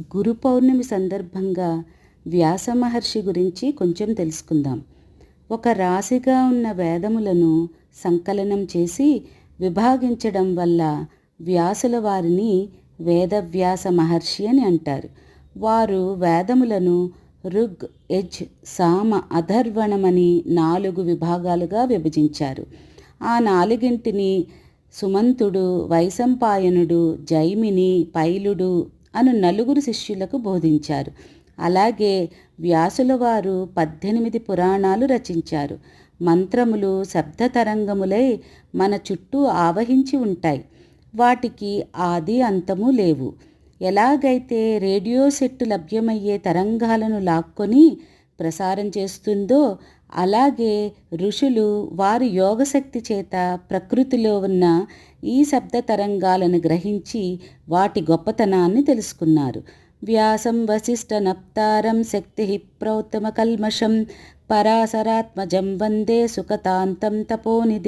గురు పౌర్ణమి సందర్భంగా వ్యాస మహర్షి గురించి కొంచెం తెలుసుకుందాం. ఒక రాశిగా ఉన్న వేదములను సంకలనం చేసి విభాగించడం వల్ల వ్యాసుల వారిని వేదవ్యాస మహర్షి అని అంటారు. వారు వేదములను ఋగ్ యజ్ సామ అధర్వణమని నాలుగు విభాగాలుగా విభజించారు. ఆ నాలుగింటిని సుమంతుడు వైశంపాయనుడు జైమిని పైలుడు అను నలుగురు శిష్యులకు బోధించారు. అలాగే వ్యాసుల వారు పద్దెనిమిది పురాణాలు రచించారు. మంత్రములు శబ్ద తరంగములై మన చుట్టూ ఆవహించి ఉంటాయి. వాటికి ఆది అంతము లేవు. ఎలాగైతే రేడియో సెట్టు లభ్యమయ్యే తరంగాలను లాక్కొని ప్రసారం చేస్తుందో అలాగే ఋషులు వారి యోగశక్తి చేత ప్రకృతిలో ఉన్న ఈ శబ్ద తరంగాలను గ్రహించి వాటి గొప్పతనాన్ని తెలుసుకున్నారు. వ్యాసం వశిష్ఠ నప్తారం శక్తి ప్రౌత్తమ కల్మషం పరాశరాత్మజం వందే సుఖతాంతం తపోనిధి